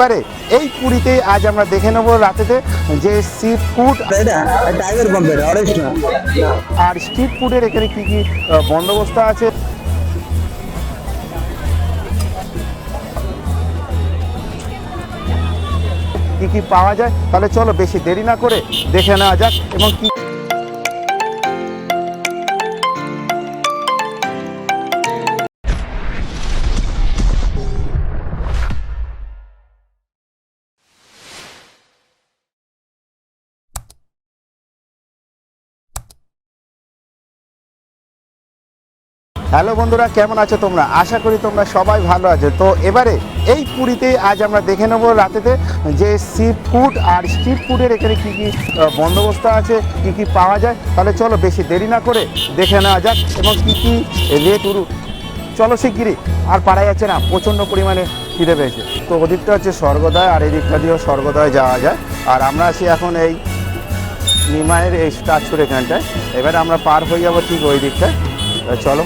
এবারে এই পুরীতেই আজ আমরা দেখে নেব রাতেতে যে সি ফুড আর স্ট্রিট ফুডের এখানে কি কি বন্দোবস্ত আছে? কি কি পাওয়া যায়? তাহলে চলো বেশি দেরি না করে দেখে নেওয়া যাক এবং কি হ্যালো বন্ধুরা, কেমন আছো তোমরা? আশা করি তোমরা সবাই ভালো আছো। তো এবারে এই পুরীতেই আজ আমরা দেখে নেব রাতেতে যে সি ফুড আর স্ট্রিট ফুডের এখানে কী কী বন্দোবস্ত আছে, কি কি পাওয়া যায়। তাহলে চলো বেশি দেরি না করে দেখে নেওয়া যাক এবং কী কী রেট উরু চলো শিগগিরি আর পারা যাচ্ছে না, প্রচণ্ড পরিমাণে খিদে পেয়েছে। তো ওদিকটা হচ্ছে স্বর্গদয় আর এই দিকটা দিয়েও স্বর্গদয় যাওয়া যায়। আর আমরা আছি এখন এই নিমায়ের এই স্ট্যাচুর এখানটায়। এবারে আমরা পার হয়ে যাব ঠিক ওই দিকটায়। চলো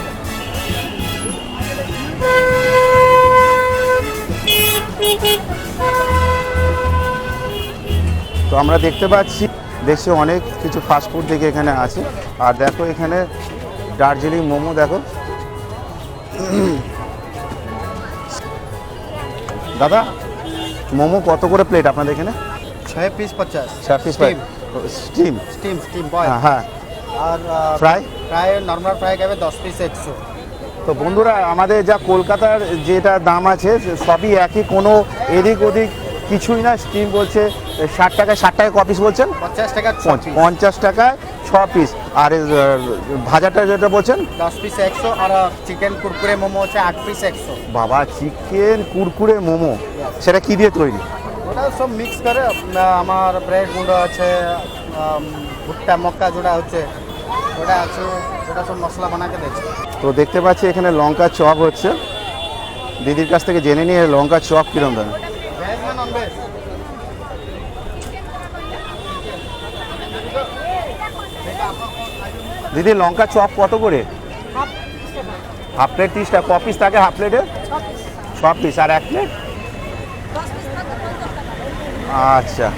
তো আমরা দেখতে পাচ্ছি দেশে অনেক কিছু ফাস্টফুড দেখে এখানে আছে। আর দেখো এখানে দার্জিলিং মোমো দেখো। দাদা মোমো কত করে প্লেট আপনাদের এখানে? ছয় পিস পঞ্চাশ। চার পিস. স্টিম স্টিম স্টিম বয় হ্যাঁ হ্যাঁ। আর Fry? ফ্রাই নর্মাল ফ্রাই খাবে দশ পিস একশো। তো বন্ধুরা আমাদের যা কলকাতার যেটা দাম আছে সবই একই কোনো এদিক ওদিক কিছুই না। স্টিম বলছে ষাট টাকায় ষাট টাকা ক পিস বলছেন? পঞ্চাশ টাকা পঞ্চ- পঞ্চাশ টাকায় ছ পিস আর ভাজাটা যেটা বলছেন? দশ পিস একশো আর চিকেন কুরকুরে মোমো হচ্ছে আট পিস একশো। বাবা চিকেন কুরকুরে মোমো? সেটা কি দিয়ে তৈরি? ওটা সব মিক্স করে আমার ব্রেড গুঁড়ো আছে ভুট্টা মক্কা যেটা হচ্ছে। ওটা আছে ওটা সব মশলা বানাকে দিয়েছে। তো দেখতে পাচ্ছি এখানে লঙ্কা চপ হচ্ছে। দিদির কাছ থেকে জেনে নিয়ে লঙ্কা চপ কিরম দাম? ভেজ না নন ভেজ দিদি লঙ্কা চপ কত করে? হাফ প্লেট তিরিশ টাকা। ক পিস থাকে হাফ প্লেটে? ছ পিস আর এক প্লেট আচ্ছা।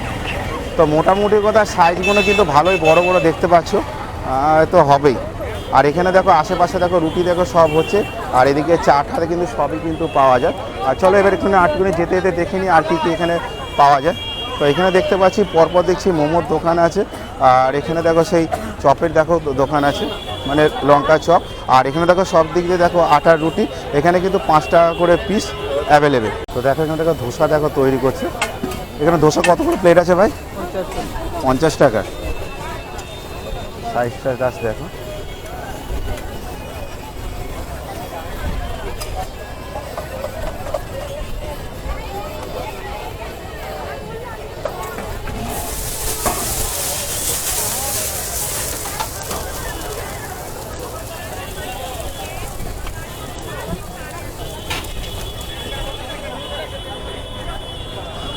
তো মোটামুটি কথা সাইজগুলো কিন্তু ভালোই বড় বড় দেখতে পাচ্ছ। তো হবেই। আর এখানে দেখো আশেপাশে দেখো রুটি দেখো সব হচ্ছে। আর এদিকে চাটাতে কিন্তু সবই কিন্তু পাওয়া যায়। আর চলো এবার এখানে আটকুনি যেতে যেতে দেখে নিই আর কি কি এখানে পাওয়া যায়। তো এখানে দেখতে পাচ্ছি পরপর দেখছি মোমোর দোকান আছে। আর এখানে দেখো সেই চপের দেখো দোকান আছে মানে লঙ্কা চপ। আর এখানে দেখো সব দিক দিয়ে দেখো আটার রুটি, এখানে কিন্তু পাঁচ টাকা করে পিস অ্যাভেলেবেল তো দেখো এখানে দেখো ধোসা দেখো তৈরি করছে। এখানে ধোসা কত করে প্লেট আছে ভাই? পঞ্চাশ টাকা। সাইজটা গাছ দেখো।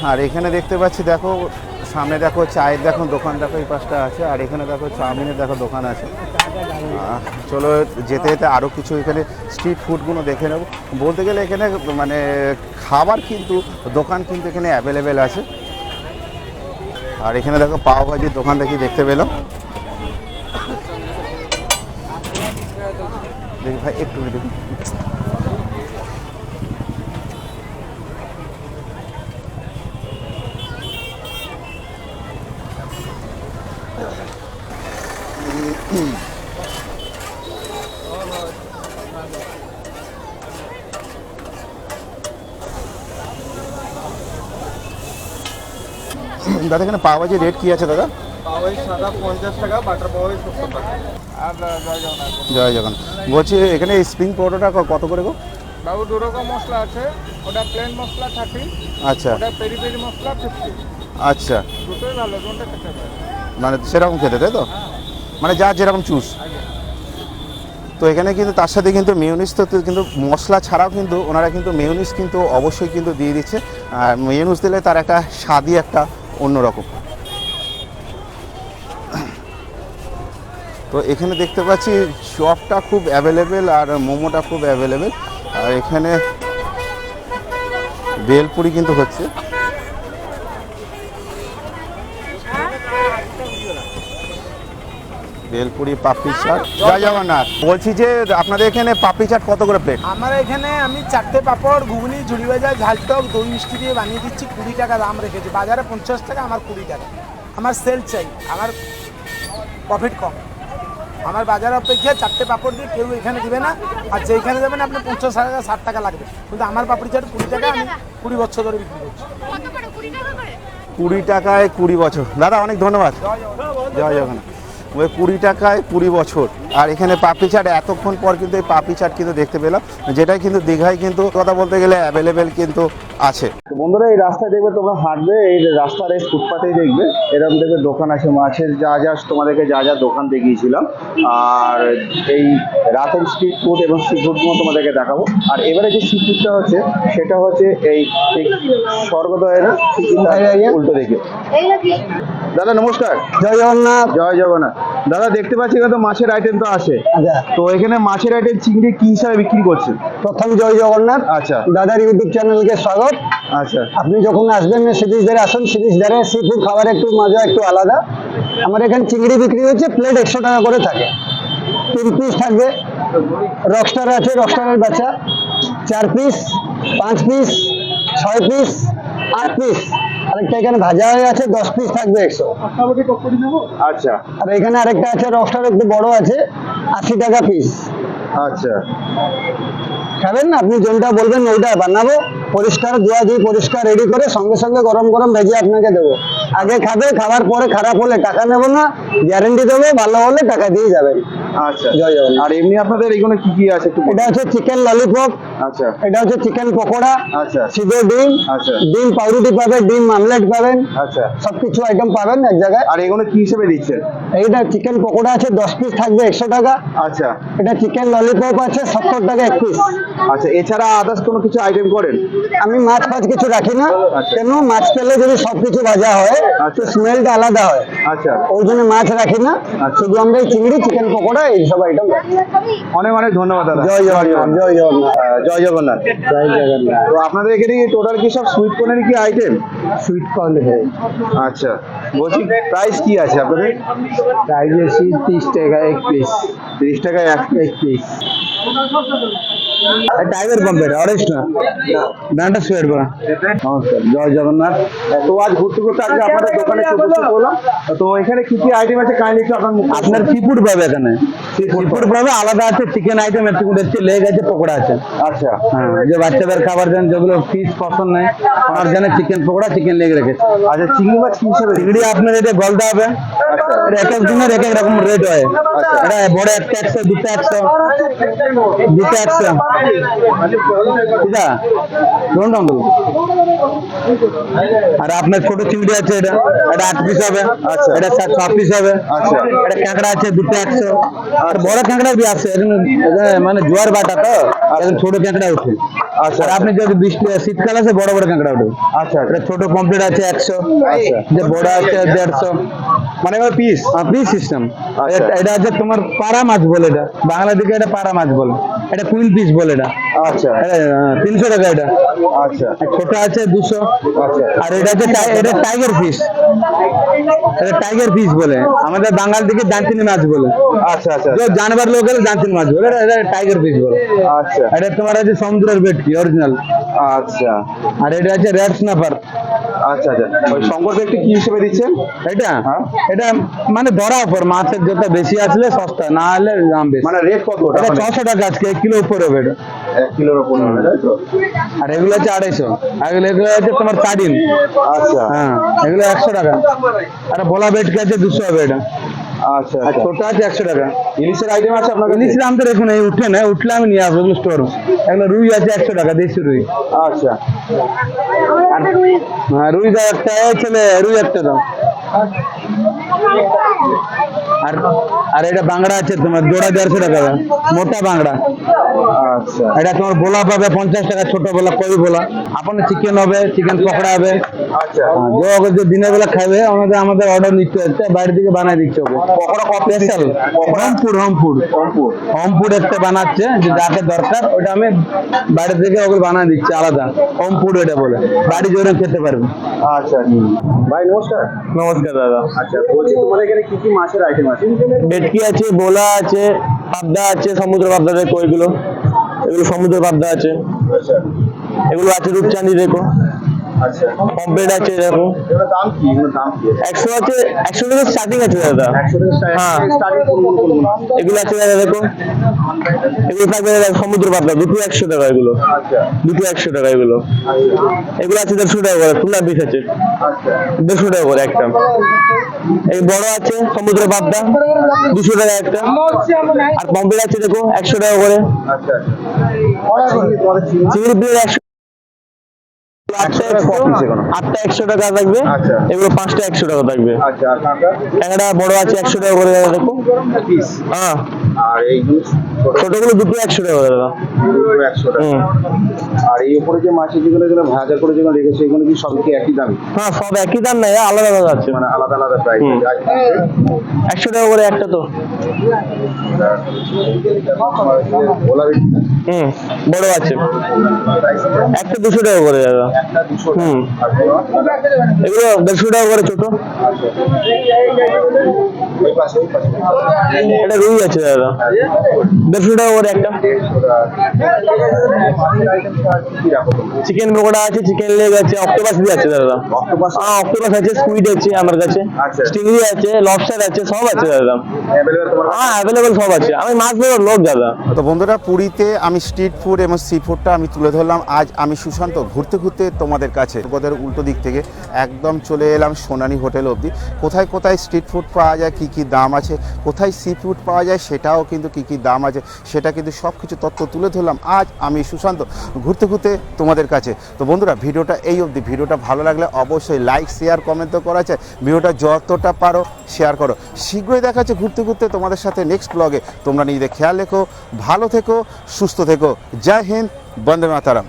আর এখানে দেখতে পাচ্ছি, দেখো, সামনে দেখো চায়ের দেখো দোকান দেখো, এই পাশটা আছে। আর এখানে দেখো চাউমিনের দেখো দোকান আছে। চলো, যেতে যেতে আরও কিছু এখানে স্ট্রিট ফুডগুলো দেখে নেব। বলতে গেলে এখানে মানে খাবার কিন্তু, দোকান কিন্তু এখানে অ্যাভেলেবেল আছে। আর এখানে দেখো পাও ভাজির দোকান দেখি দেখতে পেলাম দেখি ভাই, একটু দাদা এখানে পাও ভাজির রেট কি আছে দাদা? জয় জগন্নাথ। বলছি এখানে স্প্রিং পরোটাটা কত করে গো? বাবু দু রকম মশলা আছে। ওটা প্লেন মশলা থার্টি আচ্ছা। ওটা পেরি পেরি মশলা ফিফটি আচ্ছা। দুটোই ভালো খেতে মানে সেরকম খেতে তাই তো? মানে যা যেরকম চুজ তো এখানে কিন্তু তার সাথে কিন্তু মেয়নিস তো কিন্তু মশলা ছাড়াও কিন্তু ওনারা কিন্তু মেয়নিস কিন্তু অবশ্যই কিন্তু দিয়ে দিচ্ছে। আর মেয়নিস দিলে তার একটা স্বাদই একটা অন্যরকম। তো এখানে দেখতে পাচ্ছি চপটা খুব অ্যাভেলেবেল আর মোমোটা খুব অ্যাভেলেবেল আর এখানে বেলপুরি কিন্তু হচ্ছে। বেলপুরি পাপড়ি চাট। জয় জগন্নাথ। বলছি যে আপনাদের এখানে পাপড়ি চাট কত করে প্লেট আমার এখানে আমি চারটে পাপড় ঘুগনি ঝুড়ি ভাজা ঝালটক দই মিষ্টি দিয়ে বানিয়ে দিচ্ছি কুড়ি টাকা দাম রেখেছি। বাজারে পঞ্চাশ টাকা আমার কুড়ি টাকা। আমার সেল চাই আমার প্রফিট কম। আমার বাজার অপেক্ষা চারটে পাপড় দিয়ে কেউ এখানে দিবে না আর যেখানে যাবেন আপনি পঞ্চাশ টাকা ষাট টাকা লাগবে। কিন্তু আমার পাপড়ি চাট কুড়ি টাকা আমি কুড়ি বছর ধরে বিক্রি করছি। কুড়ি টাকায় কুড়ি বছর। দাদা অনেক ধন্যবাদ। জয় জগন্নাথ। কুড়ি টাকায় কুড়ি বছর। আর এখানে পাপড়ি চাট, এতক্ষণ পর কিন্তু এই পাপড়ি চাট কিন্তু দেখতে পেলাম। যেটাই কিন্তু দীঘায় কিন্তু কথা বলতে গেলে অ্যাভেলেবেল কিন্তু আছে। বন্ধুরা এই রাস্তায় দেখবে তোমরা হাঁটবে এই রাস্তার এই ফুটপাতেই দেখবে এরকম দেখবে দোকান আছে মাছের যা যা তোমাদেরকে যা যা দোকান দেখিয়েছিলাম। আর এই রাতের স্ট্রিট ফুড এবং সি ফুডগুলো তোমাদেরকে দেখাবো। আর এবারে যে সি ফুডটা হচ্ছে সেটা হচ্ছে এই স্বর্গদয়ের উল্টো দিকে। দাদা নমস্কার। জয় জগন্নাথ। জয় জগন্নাথ। দাদা দেখতে পাচ্ছি এখানে তো মাছের আইটেম তো আছে। আচ্ছা। তো এখানে মাছের আইটেম চিংড়ি কি হিসাবে বিক্রি করছেন? প্রথম জয় জগন্নাথ। আচ্ছা। দাদার ইউটিউব চ্যানেলকে স্বাগত। আচ্ছা। আপনি যখন আসবেন সিরিজ ধারে আসুন সিরিজ ধারে সি ফুড খাবার একটু মজা একটু আলাদা। আমার এখানে চিংড়ি বিক্রি হচ্ছে প্লেট একশো টাকা করে থাকে। তিন পিস থাকবে। রকস্টার আছে রকস্টারের বাচ্চা। চার পিস পাঁচ পিস ছয় পিস আট পিস আরেকটা এখানে ভাজা হয়ে আছে দশ পিস থাকবে একশো। আচ্ছা। আর এখানে আরেকটা আছে রকস্টার একটু বড় আছে আশি টাকা পিস আচ্ছা। খাবেন না? আপনি যেটা বলবেন ওইটা বানাবো। পরিষ্কার ধোয়া দিয়ে পরিষ্কার রেডি করে সঙ্গে সঙ্গে গরম গরম ভেজে আপনাকে দেবো। আগে খাবে খাবার পরে খারাপ হলে টাকা নেব না গ্যারেন্টি দেবো ভালো হলে টাকা দিয়ে যাবেন। আচ্ছা। জয় জগন্নাথ। আর এমনি আপনাদের কি কি আছে একটু এটা হচ্ছে চিকেন ললিপপ আচ্ছা। এটা হচ্ছে চিকেন পকোড়া আচ্ছা। ডিম আচ্ছা। ডিম পাউরুটি পাবেন ডিম আমলেট পাবেন আচ্ছা। সবকিছু আইটেম পাবেন এক জায়গায়। আর এগুলো কি হিসেবে দিচ্ছেন? এইটা চিকেন পকোড়া আছে দশ পিস থাকবে একশো টাকা। আচ্ছা। এটা চিকেন ললিপপ আছে সত্তর টাকা এক পিস আচ্ছা এছাড়া আদার্স কোনো কিছু আইটেম করেন? আমি মাছ ফাছ কিছু রাখি না। আচ্ছা। কেন? মাছ পেলে যদি সবকিছু ভাজা হয় তো আচ্ছা। স্মেলটা আলাদা হয়। আচ্ছা। ওই জন্য মাছ রাখি না। আচ্ছা। শুধু আমরা এই চিংড়ি চিকেন পকোড়া এই সব আইটেম অনেক অনেক ধন্যবাদ দাদা। জয় জগন্নাথ। জয় জগন্নাথ। জয় জগন্নাথ। জয় জগন্নাথ। তো আপনাদের এখানে কি টোটাল কি সব সুইট কর্নের কি আইটেম সুইট কর্ন হ্যাঁ আচ্ছা। বলছি প্রাইস কি আছে আপনাদের? প্রাইস আছে তিরিশ টাকা এক পিস তিরিশ টাকা এক এক পিস টাইগার পাম্পের অরেঞ্জ না ব্যান্ডা সুয়ের করা। নমস্কার জয় জগন্নাথ। তো আজ ঘুরতে ঘুরতে আজকে আপনাদের দোকানে উপস্থিত হলাম তো এখানে কি কি আইটেম আছে কাইন্ডলি একটু আপনার আপনার সি ফুড পাবে এখানে। সি ফুড পাবে আলাদা আছে চিকেন আইটেম একটু হচ্ছে লেগ আছে পকোড়া আছে। আচ্ছা। হ্যাঁ যে বাচ্চাদের খাবার দেন যেগুলো ফিশ পছন্দ নেই ওনার জন্য চিকেন পকোড়া চিকেন লেগ রেখেছে। আচ্ছা চিংড়ি মাছ কি হিসেবে? চিংড়ি আপনার এটা গলদা হবে। আচ্ছা। এটা এক এক দিনের এক এক রকম রেট হয়। এটা বড় একটা একশো দুটো একশো দুটো একশো। এটা বলব আর আপনার ছোট চিংড়ি আছে এটা এটা আট পিস হবে। আচ্ছা। এটা ছ পিস হবে। আচ্ছা। এটা কাঁকড়া আছে দুটো একশো। আর বড় কাঁকড়া বি আছে মানে জোয়ার বাটা তো এখন ছোট কাঁকড়া উঠে। আচ্ছা। আর আপনি যদি বৃষ্টি শীতকাল আছে বড় বড় কাঁকড়া উঠে। আচ্ছা। এটা ছোট পমপ্লেট আছে একশো। আচ্ছা। যে বড় আছে দেড়শো। মানে পিস পিস সিস্টেম আচ্ছা। এটা আছে তোমার পাড়া মাছ বলে এটা। বাংলা দিকে এটা পাড়া মাছ বলে। এটা কুইন পিস বলে এটা। আচ্ছা। তিনশো টাকা এটা। আচ্ছা। ছোট আছে দুশো। আচ্ছা। আর এটা হচ্ছে এটা টাইগার ফিশ এটা টাইগার ফিশ বলে। আমাদের বাঙাল দিকে দান্তিনি মাছ বলে। আচ্ছা আচ্ছা যে জানবার লোক হলে দান্তিনি মাছ বলে। এটা- টাইগার ফিশ বলে। আচ্ছা। এটা তোমার আছে সমুদ্রের ভেটকি অরিজিনাল আচ্ছা। আর এটা আছে রেড স্নাপার আচ্ছা আচ্ছা। ওই শঙ্কর একটু কি হিসেবে দিচ্ছেন? এটা? হ্যাঁ। এটা মানে ধরা উপর মাছের যত বেশি আসলে সস্তা না হলে দাম বেশি। মানে রেট কত এটা মানে? ছশো টাকা আজকে এক কিলো উপরে হবে এটা। কিলোর ওপর হবে, তাই তো? আর এগুলো হচ্ছে আড়াইশো। আর এগুলো এগুলো হচ্ছে তোমার সাড়িন আচ্ছা। হ্যাঁ এগুলো একশো টাকা। আর বলা বেটকে আছে দুশো হবে এটা। আচ্ছা আর আচ্ছা ছোট আছে একশো টাকা। ইলিশের আইটেম আছে আপনার কাছে? ইলিশ তো দেখুন এই উঠে না উঠলে আমি নিয়ে আসব স্টোর এগুলো রুই আছে একশো টাকা দেশি রুই। আচ্ছা। হ্যাঁ রুই দাও একটা ছেলে রুই একটা দাও। আর আর এটা বাংলা আছে তোমার জোড়া দেড়শো টাকা। মোটা বাংলা। আচ্ছা। এটা তোমার বোলা পাবে পঞ্চাশ টাকা ছোট বোলা কবি বোলা। আপনার চিকেন হবে চিকেন পকোড়া হবে। আচ্ছা। যে দিনের বেলা খাবে আমাদের আমাদের অর্ডার নিতে হচ্ছে বাইরে থেকে বানাই দিচ্ছে ওকে। পকোড়া কত special home food home food কমপুর home food একটা বানাচ্ছে যে যাকে দরকার ওটা আমি বাইরে থেকে ওকে বানাই দিচ্ছি আলাদা। হোম ফুড এটা বলে। বাড়ি জোরে খেতে পারবে। আচ্ছা। ভাই নমস্কার। নমস্কার দাদা। আচ্ছা বলছি তোমার এখানে কি কি মাছের আইটেম ভেটকি আছে, বোলা আছে, পাবদা আছে, সমুদ্র পাবদা দেখো এগুলো এগুলো সমুদ্র পাবদা আছে। এগুলো আছে রূপচাঁদি দেখো। আচ্ছা আছে একশো আছে একশো থেকে স্টার্টিং আছে দাদা। হ্যাঁ। এগুলো আছে দাদা দেখো। এগুলো থাকবে দাদা সমুদ্র পাবদা দুটো একশো টাকা এগুলো। আচ্ছা। দুটো একশো টাকা এগুলো। এগুলো আছে দেড়শো টাকা করে টুনা পিস আছে। আচ্ছা। দেড়শো টাকা করে একটা। এই বড় আছে সমুদ্র পাবদা দুশো টাকা একটা। আর পম্পলেট আছে দেখো একশো টাকা করে। চিংড়ি প্লেট একশো আটটা একশো টাকা থাকবে আচ্ছা। এগুলো পাঁচটা একশো টাকা থাকবে। আচ্ছা একটা বড় আছে একশো টাকা করে দাদা দেখো। হ্যাঁ। ছোটগুলো দুটো একশো টাকা দাদা। একশো টাকা। হুম। আর এই উপরে যে মাছ যেগুলো যেগুলো ভাজা করে যেগুলো রেখেছে এগুলো কি সব কি একই দাম? হ্যাঁ সব একই দাম নাই আলাদা আলাদা আছে। মানে আলাদা আলাদা প্রাইস একশো টাকা করে একটা তো। হুম বড় আছে। একটা দুশো টাকা করে দাদা। এগুলো দেড়শো টাকা করে ছোট। আচ্ছা এটা রুই আছে দাদা। দেড়শো টাকা করে একটা। কি রাখো তোমরা? চিকেন পকোড়া আছে চিকেন লেগ আছে অক্টোপাস দিয়ে আছে দাদা। অক্টোপাস হ্যাঁ অক্টোপাস আছে স্কুইড আছে আমার কাছে। আচ্ছা। স্টিংরি আছে লবস্টার আছে সব আছে দাদা। হ্যাঁ অ্যাভেলেবল সব আছে। আমি মাছ ধরার লোক দাদা। তো বন্ধুরা পুরীতে আমি স্ট্রিট ফুড এবং সি ফুডটা আমি তুলে ধরলাম। আজ আমি সুশান্ত ঘুরতে ঘুরতে তোমাদের কাছে। তোমাদের উল্টো দিক থেকে একদম চলে এলাম সোনানি হোটেল অবধি। কোথায় কোথায় স্ট্রিট ফুড পাওয়া যায়, কী কী দাম আছে, কোথায় সি ফুড পাওয়া যায়, সেটাও কিন্তু কী কী দাম আছে, সেটা কিন্তু সব কিছু তথ্য তুলে ধরলাম। আজ আমি সুশান্ত, ঘুরতে ঘুরতে তোমাদের কাছে। তো বন্ধুরা, ভিডিওটা এই অবধি। ভিডিওটা ভালো লাগলে অবশ্যই লাইক শেয়ার কমেন্ট তো করা চাই ভিডিওটা যতটা পারো শেয়ার করো। শীঘ্রই দেখা যাচ্ছে ঘুরতে ঘুরতে তোমাদের সাথে নেক্সট ব্লগে তোমরা নিজেদের খেয়াল রেখো, ভালো থেকো, সুস্থ থেকো। জয় হিন্দ, বন্দে মাতারাম।